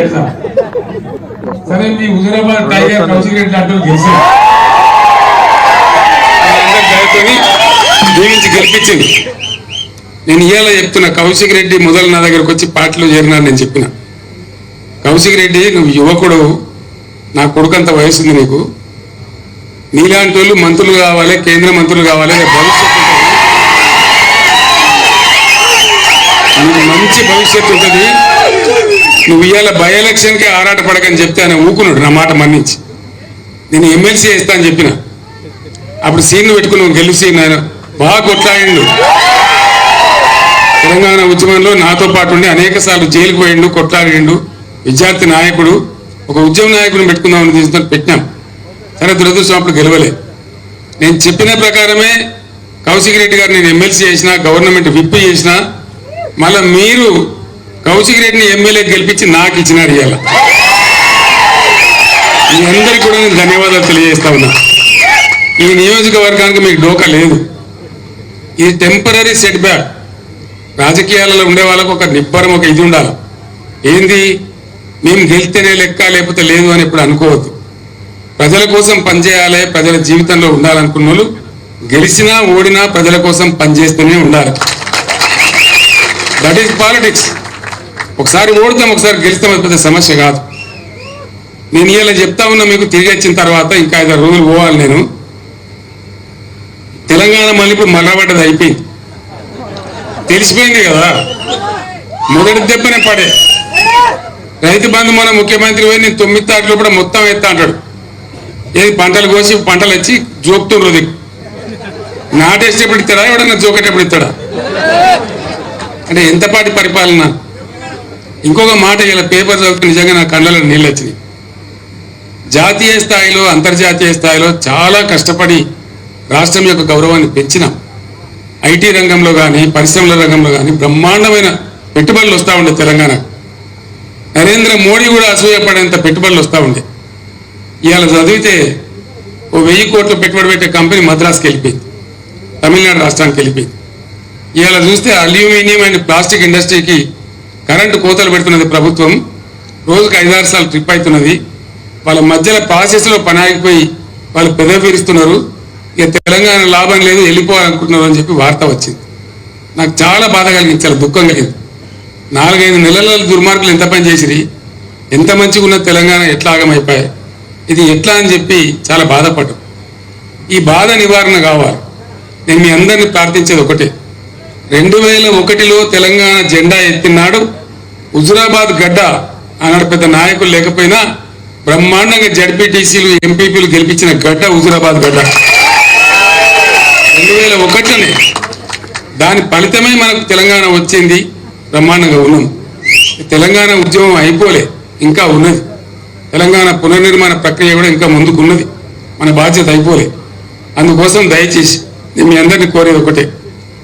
ఎట్లా సరే మీ హుజురాబాద్ టైగర్ కౌశిక్ రెడ్డి అంటూ గెలిచారు దీవించి గెలిపించింది నేను ఇవాళ చెప్తున్నా కౌశిక్ రెడ్డి మొదలు నా దగ్గరకు వచ్చి పార్టీలో చేరినా నేను చెప్పిన. కౌశిక్ రెడ్డి నువ్వు యువకుడు నా కొడుకంత వయసు ఉంది నీకు. నీలాంటి వాళ్ళు మంత్రులు కావాలి కేంద్ర మంత్రులు కావాలి భవిష్యత్తు. నీకు మంచి భవిష్యత్తు ఉంటుంది. నువ్వు ఇవాళ బై ఎలక్షన్కే ఆరాట పడకని చెప్తే ఆయన ఊకున్నాడు నా మాట మన్నించి. నేను ఎమ్మెల్సీ వేస్తా అని చెప్పిన. అప్పుడు సీన్లు పెట్టుకుని నువ్వు గెలిచి ఆయన బాగా కొట్లాడిండు. తెలంగాణ ఉద్యమంలో నాతో పాటు ఉండి అనేక సార్లు జైలుకు పోయిండు కొట్లాడిండు. విద్యార్థి నాయకుడు ఒక ఉద్యమ నాయకుడిని పెట్టుకుందామని తీసుకుని పెట్టినాం. సరే దురదృష్టం అప్పుడు గెలవలే. నేను చెప్పిన ప్రకారమే కౌశిక్ రెడ్డి గారు నేను ఎమ్మెల్సీ చేసిన గవర్నమెంట్ విప్ చేసిన మళ్ళీ మీరు కౌశిక్ రెడ్డిని ఎమ్మెల్యే గెలిపించి నాకు ఇచ్చినారు ఇవాళ. మీ అందరికీ కూడా నేను ధన్యవాదాలు తెలియజేస్తా ఉన్నా. ఈ నియోజకవర్గానికి మీకు డోకా లేదు. ఇది టెంపరీ సెట్ బ్యాక్. రాజకీయాలలో ఉండే వాళ్ళకు ఒక నిబ్బరం ఒక ఇది ఉండాలి. ఏంది? మేము గెలిస్తేనే లెక్క లేకపోతే లేదు అని ఇప్పుడు అనుకోవద్దు. ప్రజల కోసం పనిచేయాలి ప్రజల జీవితంలో ఉండాలనుకున్న వాళ్ళు గెలిచినా ఓడినా ప్రజల కోసం పనిచేస్తూనే ఉండాలి. దట్ ఈస్ పాలిటిక్స్ ఒకసారి ఓడతాం ఒకసారి గెలుస్తాం అది పెద్ద సమస్య కాదు. నేను ఇలా చెప్తా ఉన్నా మీకు తిరిగి వచ్చిన తర్వాత ఇంకా ఐదారు రోజులు పోవాలి నేను. తెలంగాణ మళ్ళీ ఇప్పుడు మర్రబడ్డది అయిపోయింది. తెలిసిపోయింది కదా. మొదటి దెబ్బనే పడే. రైతు బంధు మన ముఖ్యమంత్రి పోయి నేను తొమ్మిది తారీఖులో కూడా మొత్తం ఎత్తా అంటాడు. ఏది పంటలు కోసి పంటలు వచ్చి జోపుతుండ్రు దిక్కు. నాటేసేటప్పుడు ఇస్తాడా ఎవడన్నా జోకేటప్పుడు ఇస్తాడా అంటే ఎంతపాటి పరిపాలన? ఇంకొక మాట ఇలా పేపర్ చదివితే నిజంగా నా కళ్ళలో నీళ్ళు వచ్చినాయి. జాతీయ స్థాయిలో అంతర్జాతీయ స్థాయిలో చాలా కష్టపడి రాష్ట్రం యొక్క గౌరవాన్ని పెంచినాం. ఐటీ రంగంలో కానీ పరిశ్రమల రంగంలో కానీ బ్రహ్మాండమైన పెట్టుబడులు వస్తూ ఉండే తెలంగాణ. నరేంద్ర మోడీ కూడా అసూయపడేంత పెట్టుబడులు వస్తూ ఉండే. ఇవాళ చదివితే ఓ వెయ్యి కోట్లు పెట్టుబడి పెట్టే కంపెనీ మద్రాసుకి వెళ్ళిపోయింది. తమిళనాడు రాష్ట్రానికి వెళ్ళిపోయింది. ఇవాళ చూస్తే అల్యూమినియం అండ్ ప్లాస్టిక్ ఇండస్ట్రీకి కరెంటు కోతలు పెడుతున్నది ప్రభుత్వం. రోజుకు ఐదారు సార్లు ట్రిప్ అవుతున్నది వాళ్ళ మధ్యలో ప్రాసెస్లో పని ఆగిపోయి వాళ్ళు పెదవిరుస్తున్నారు ఇక తెలంగాణ లాభం లేదు వెళ్ళిపోవాలనుకుంటున్నారు అని చెప్పి వార్త వచ్చింది. నాకు చాలా బాధ కలిగింది చాలా దుఃఖం కలిగింది. నాలుగైదు నెలల దుర్మార్గులు ఎంత పని చేసిరి? ఎంత మంచిగా ఉన్న తెలంగాణ ఎట్లా ఆగమైపోయాయి ఇది ఎట్లా అని చెప్పి చాలా బాధపడ్డాం. ఈ బాధ నివారణ కావాలి. నేను మీ అందరిని ప్రార్థించేది ఒకటే. రెండు వేల ఒకటిలో తెలంగాణ జెండా ఎత్తినాడు హుజురాబాద్ గడ్డ. అన్నాడు పెద్ద నాయకులు లేకపోయినా బ్రహ్మాండంగా జడ్పీటీసీలు ఎంపీపీలు గెలిపించిన గడ్డ హుజురాబాద్ గడ్డ. రెండు వేల ఒకటిలోనే దాని ఫలితమే మనకు తెలంగాణ వచ్చింది. బ్రహ్మాండంగా ఉన్నాం తెలంగాణ ఉద్యమం అయిపోలే ఇంకా ఉన్నది. తెలంగాణ పునర్నిర్మాణ ప్రక్రియ కూడా ఇంకా ముందుకు ఉన్నది మన బాధ్యత అయిపోలే. అందుకోసం దయచేసి మీ అందరినీ కోరేది ఒకటే.